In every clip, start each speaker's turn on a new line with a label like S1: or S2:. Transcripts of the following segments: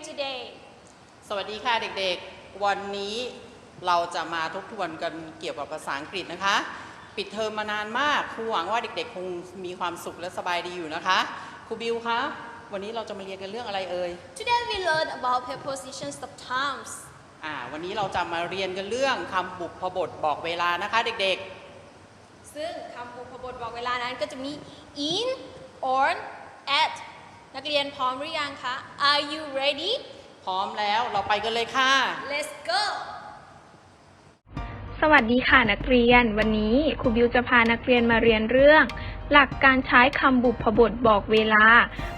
S1: สวัสดีค่ะเด็กๆ วันนี้เราจะมาทบทวนกันเกี่ยวกับภาษาอังกฤษนะคะ ปิดเทอมมานานมาก ครูหวังว่าเด็กๆ คงมีความสุขและสบายดีอยู่นะคะ ครูบิวคะ วันนี้เราจะมาเรียนกันเรื่องอะไรเอ่ย
S2: Today we learn about prepositions of times.
S1: อ่า วันนี้เราจะมาเรียนกันเรื่องคำบุพบทบอกเวลานะคะ เด็ก
S2: ซึ่งคำอุปบทบอกเวลานั้นก็จะมี in on at นักเรียนพร้อมหรือยังคะ Are you ready?
S1: ๆพร้อมแล้วเราไปกันเลยค่ะ
S2: Let's go!
S3: สวัสดีค่ะนักเรียน วันนี้ครูบิวจะพานักเรียนมาเรียนเรื่อง หลักการใช้คำบุพบทบอกเวลา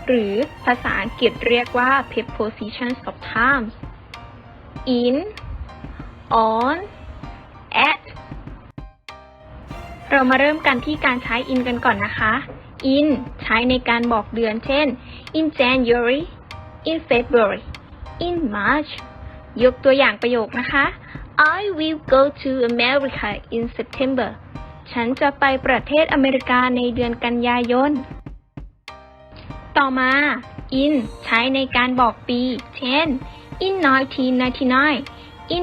S3: หรือภาษาอังกฤษเรียกว่า prepositions of times in on at เรามาเริ่มกันที่การใช้ in กันก่อนนะคะ in ใช้ในการบอกเดือน เช่น in January in February in March ยกตัวอย่างประโยคนะคะ I will go to America in September ฉันจะไปประเทศอเมริกาในเดือนกันยายน ต่อมา in ใช้ในการบอกปี เช่น in 1999 in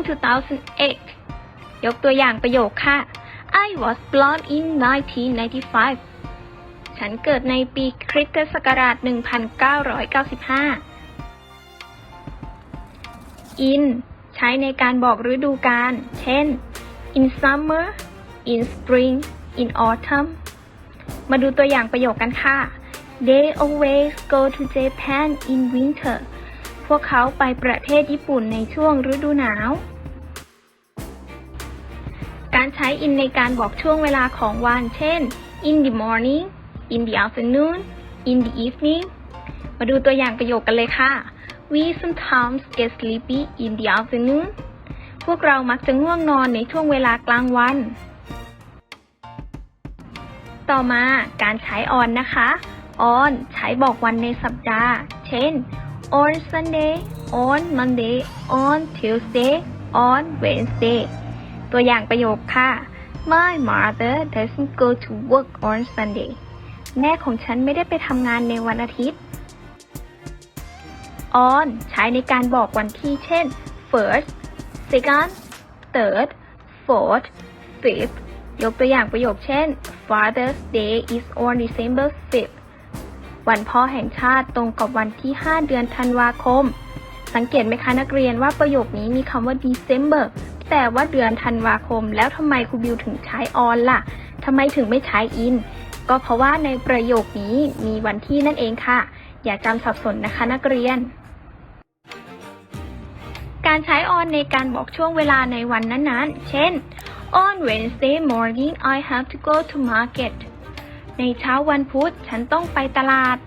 S3: 2008 ยกตัวอย่างประโยคค่ะ I was born in 1995 ฉันเกิดในปีคริสตศักราช 1995 in ใช้ในการบอกฤดูกาล เช่น in summer in spring in autumn มาดูตัวอย่างประโยคกันค่ะ They always go to Japan in winter พวกเขาไปประเทศญี่ปุ่นในช่วงฤดูหนาว การใช้ in ในการบอกช่วงเวลาของวัน เช่น in the morning in the afternoon in the evening มาดูตัวอย่างประโยคกันเลยค่ะ We sometimes get sleepy in the afternoon พวกเรามักจะง่วงนอนในช่วงเวลากลางวัน ต่อมาการใช้ on นะคะ on ใช้บอกวันในสัปดาห์ เช่น on Sunday on Monday on Tuesday on Wednesday ตัวอย่างประโยคค่ะ My mother doesn't go to work on Sunday แม่ของฉันไม่ได้ไปทำงานในวันอาทิตย์ on ใช้ในการบอกวันที่เช่น first second third fourth fifth ยกตัวอย่างประโยคเช่น Father's Day is on December 5th วันพ่อแห่งชาติตรงกับวันที่ 5 เดือนธันวาคม สังเกตไหมคะนักเรียนว่าประโยคนี้มีคำว่า December แต่ว่าเดือนธันวาคม แล้วทำไมครูบิวถึงใช้ on ล่ะทำไมถึงไม่ใช้ in ก็เพราะว่าในประโยคนี้มีวันที่นั่นเองค่ะ อย่าจำสับสนนะคะนักเรียน การใช้ on ในการบอกช่วงเวลาในวันนั้นๆ เช่น on Wednesday morning I have to go to market ในเช้าวันพุธฉันต้องไปตลาด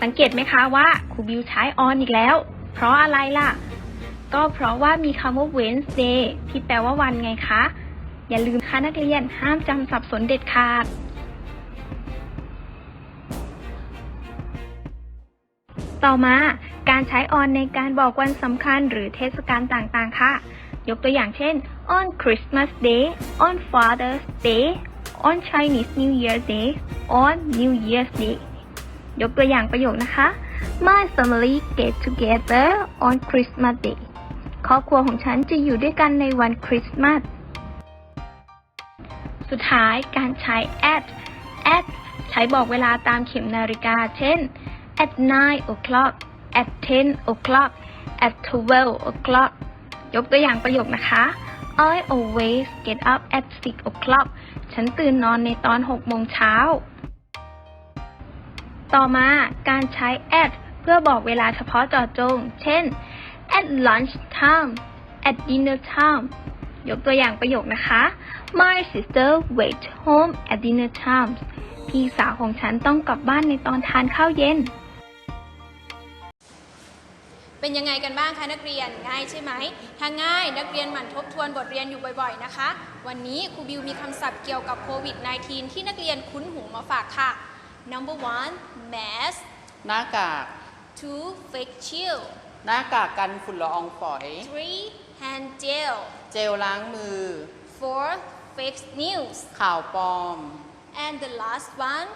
S3: สังเกตไหมคะว่าครูบิวใช้ on อีกแล้ว เพราะอะไรล่ะ ก็เพราะว่ามีคำว่า Wednesday ที่แปลว่าวันไงคะ อย่าลืมค่ะนักเรียนห้ามจำสับสนเด็ดขาด ต่อมา การใช้ on ในการบอกวันสำคัญหรือเทศกาลต่างๆ ค่ะ ยกตัวอย่างเช่น on Christmas Day on Father's Day on Chinese New Year Day on New Year's Day ยกตัวอย่างประโยคนะคะ My family get together on Christmas Day ครอบครัวของฉันจะอยู่ด้วยกันในวันคริสต์มาส สุดท้ายการใช้ at at ใช้บอกเวลาตามเข็มนาฬิกา เช่น at 9 o'clock at 10 o'clock at 12 o'clock ยกตัวอย่างประโยคนะคะ I always get up at 6 o'clock ฉันตื่นนอนในตอน 6 โมงเช้า ต่อมาการใช้ at เพื่อบอกเวลาเฉพาะเจาะจง เช่น at lunch time at dinner time ยกตัวอย่างประโยคนะคะ My sister wait home at dinner time พี่สาวของฉันต้องกลับบ้านในตอนทานข้าวเย็น
S2: เป็นยังไงกันบ้างคะนักเรียนง่ายใช่ไหมถ้าง่ายนักเรียนหมั่นทบทวนบทเรียนอยู่บ่อยๆนะคะ วันนี้ครูบิวมีคำศัพท์เกี่ยวกับโควิด -19 ที่นักเรียนคุ้นหูมาฝากค่ะ number one mask
S1: หน้ากาก
S2: two fake shield
S1: หน้ากากกันฝุ่นละอองฝอย
S2: three hand gel
S1: เจลล้างมือ
S2: four fake news
S1: ข่าวปลอม
S2: and the last one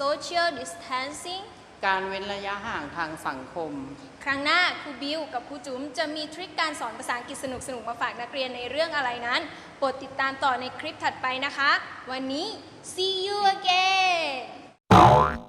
S2: social distancing
S1: การเว้นระยะห่างทางสังคม
S2: ครั้งหน้าครูบิวกับครูจุ๋มจะมีทริคการสอนภาษาอังกฤษสนุกๆมาฝากนักเรียนในเรื่องอะไรนั้นโปรดติดตามต่อในคลิปถัดไปนะคะ วันนี้ see you again